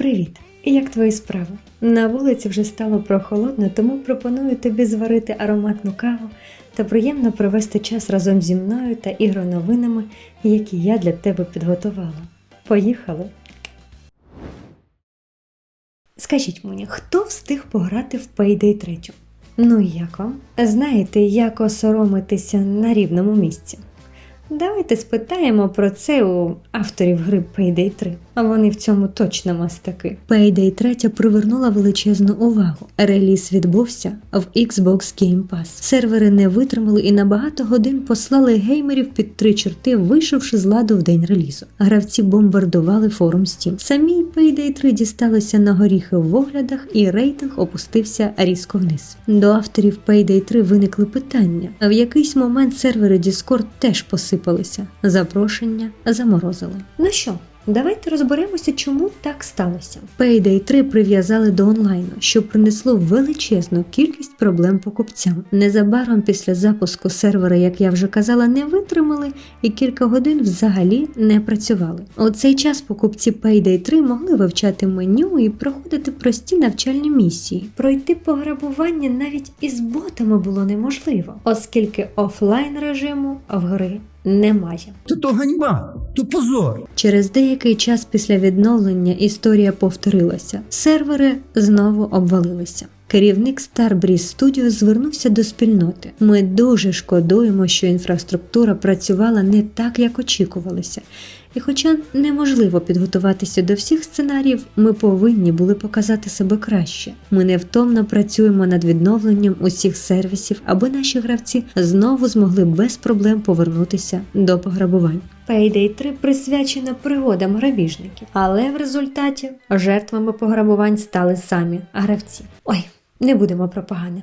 Привіт! Як твої справи? На вулиці вже стало прохолодно, тому пропоную тобі зварити ароматну каву та приємно провести час разом зі мною та ігроновинами, які я для тебе підготувала. Поїхали! Скажіть мені, хто встиг пограти в Payday 3? Ну і як вам? Знаєте, як осоромитися на рівному місці? Давайте спитаємо про це у авторів гри Payday 3, а вони в цьому точно мастаки. Payday 3 привернула величезну увагу. Реліз відбувся в Xbox Game Pass. Сервери не витримали і на багато годин послали геймерів під три чорти, вийшовши з ладу в день релізу. Гравці бомбардували форум Steam. Самій Payday 3 дісталося на горіхи в оглядах, і рейтинг опустився різко вниз. До авторів Payday 3 виникли питання. В якийсь момент сервери Discord теж посипалися. Запрошення заморозили. Ну що? Давайте розберемося, чому так сталося. Payday 3 прив'язали до онлайну, що принесло величезну кількість проблем покупцям. Незабаром після запуску сервери, як я вже казала, не витримали і кілька годин взагалі не працювали. У цей час покупці Payday 3 могли вивчати меню і проходити прості навчальні місії. Пройти пограбування навіть із ботами було неможливо, оскільки офлайн режиму в гри немає. То то ганьба, то позор. Через деякий час після відновлення історія повторилася. Сервери знову обвалилися. Керівник Starbreeze Studio звернувся до спільноти. Ми дуже шкодуємо, що інфраструктура працювала не так, як очікувалося. І хоча неможливо підготуватися до всіх сценаріїв, ми повинні були показати себе краще. Ми невтомно працюємо над відновленням усіх сервісів, аби наші гравці знову змогли без проблем повернутися до пограбувань. Payday 3 присвячена пригодам грабіжників, але в результаті жертвами пограбувань стали самі гравці. Ой, не будемо про погане.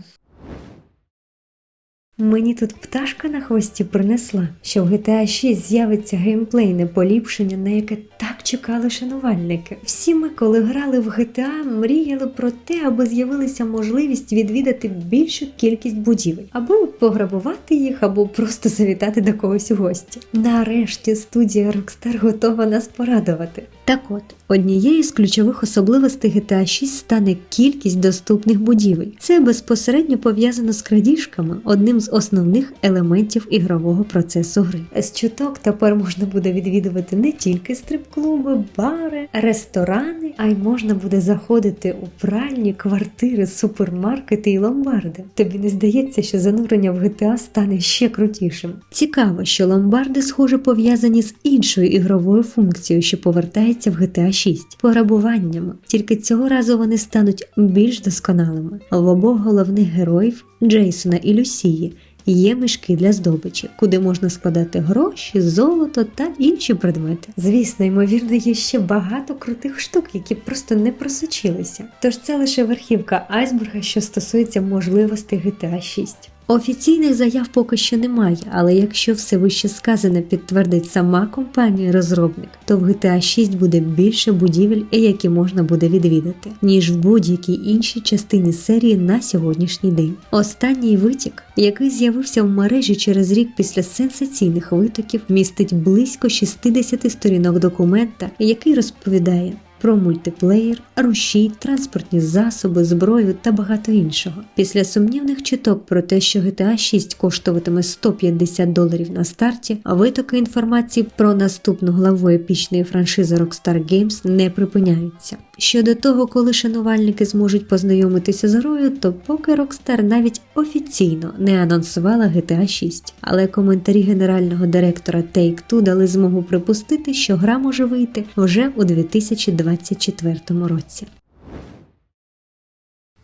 Мені тут пташка на хвості принесла, що в GTA 6 з'явиться геймплейне поліпшення, на яке так чекали шанувальники. Всі ми, коли грали в GTA, мріяли про те, аби з'явилася можливість відвідати більшу кількість будівель, або пограбувати їх, або просто завітати до когось у гості. Нарешті студія Rockstar готова нас порадувати. Так от, однією з ключових особливостей GTA 6 стане кількість доступних будівель. Це безпосередньо пов'язано з крадіжками, одним з основних елементів ігрового процесу гри. З чуток тепер можна буде відвідувати не тільки стрип-клуби, бари, ресторани, а й можна буде заходити у пральні, квартири, супермаркети і ломбарди. Тобі не здається, що занурення в GTA стане ще крутішим. Цікаво, що ломбарди, схоже, пов'язані з іншою ігровою функцією, що повертається в GTA 6 пограбуваннями. Тільки цього разу вони стануть більш досконалими. В обох головних героїв Джейсона і Люсії. Є мішки для здобичі, куди можна складати гроші, золото та інші предмети. Звісно, ймовірно, є ще багато крутих штук, які просто не просочилися. Тож це лише верхівка айсберга, що стосується можливостей GTA 6. Офіційних заяв поки що немає, але якщо все вище сказане підтвердить сама компанія-розробник, то в GTA 6 буде більше будівель, які можна буде відвідати, ніж в будь-якій іншій частині серії на сьогоднішній день. Останній витік, який з'явився в мережі через рік після сенсаційних витоків, містить близько 60 сторінок документа, який розповідає про мультиплеєр, рушій, транспортні засоби, зброю та багато іншого. Після сумнівних чуток про те, що GTA 6 коштуватиме 150 доларів на старті, а витоки інформації про наступну главу епічної франшизи Rockstar Games не припиняються. Щодо того, коли шанувальники зможуть познайомитися з грою, то поки Rockstar навіть офіційно не анонсувала GTA 6. Але коментарі генерального директора Take-Two дали змогу припустити, що гра може вийти вже у 2024 році.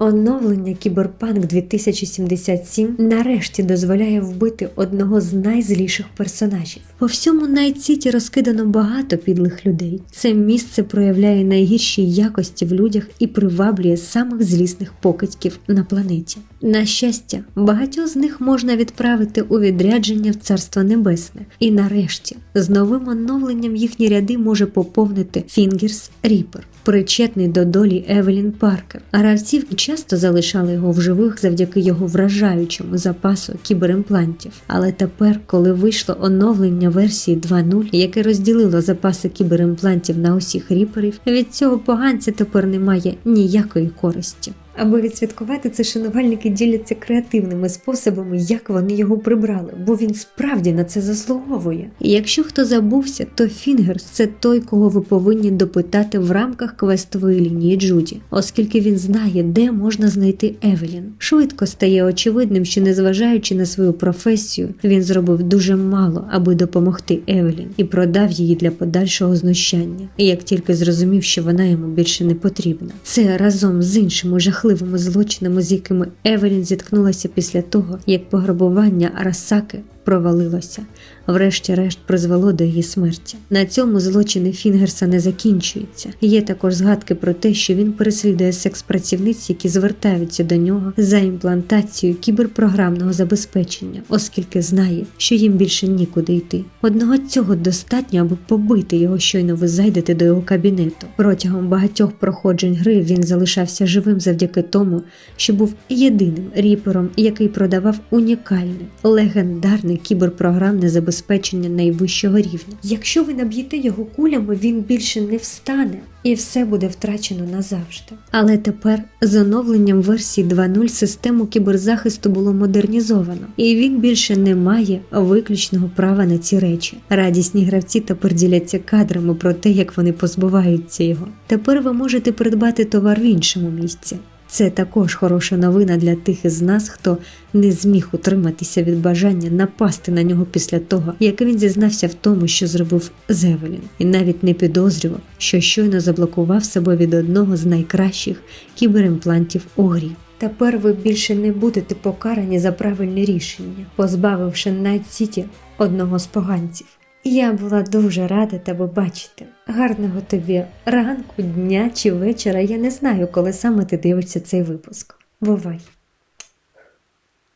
Оновлення Кіберпанк 2077 нарешті дозволяє вбити одного з найзліших персонажів. По всьому Найт-Сіті розкидано багато підлих людей. Це місце проявляє найгірші якості в людях і приваблює самих злісних покидьків на планеті. На щастя, багатьох з них можна відправити у відрядження в Царство Небесне, і нарешті з новим оновленням їхні ряди може поповнити Фінгерс Ріпер, причетний до долі Евелін Паркер. Гравців часто залишали його в живих завдяки його вражаючому запасу кіберимплантів. Але тепер, коли вийшло оновлення версії 2.0, яке розділило запаси кіберимплантів на усіх ріперів, від цього поганця тепер немає ніякої користі. Аби відсвяткувати це, шанувальники діляться креативними способами, як вони його прибрали, бо він справді на це заслуговує. І якщо хто забувся, то Фінгерс це той, кого ви повинні допитати в рамках квестової лінії Джуді, оскільки він знає, де можна знайти Евелін. Швидко стає очевидним, що незважаючи на свою професію, він зробив дуже мало, аби допомогти Евелін, і продав її для подальшого знущання. І як тільки зрозумів, що вона йому більше не потрібна, це разом з іншими жахливими злочинами, з якими Евелін зіткнулася після того, як пограбування Арасаки провалилося, врешті-решт призвело до її смерті. На цьому злочини Фінгерса не закінчуються. Є також згадки про те, що він переслідує секс-працівниць, які звертаються до нього за імплантацією кіберпрограмного забезпечення, оскільки знає, що їм більше нікуди йти. Одного цього достатньо, аби побити його, щойно ви зайдете до його кабінету. Протягом багатьох проходжень гри він залишався живим завдяки тому, що був єдиним ріпером, який продавав унікальне, легендарне кіберпрограмне забезпечення найвищого рівня. Якщо ви наб'єте його кулями, він більше не встане. І все буде втрачено назавжди. Але тепер з оновленням версії 2.0 систему кіберзахисту було модернізовано, і він більше не має виключного права на ці речі. Радісні гравці тепер діляться кадрами про те, як вони позбуваються його. Тепер ви можете придбати товар в іншому місці. Це також хороша новина для тих із нас, хто не зміг утриматися від бажання напасти на нього після того, як він зізнався в тому, що зробив з Евелін, і навіть не підозрював, що щойно заблокував себе від одного з найкращих кіберимплантів у грі. Тепер ви більше не будете покарані за правильне рішення, позбавивши Найт Сіті одного з поганців. Я була дуже рада тебе бачити. Гарного тобі ранку, дня чи вечора. Я не знаю, коли саме ти дивишся цей випуск. Бувай!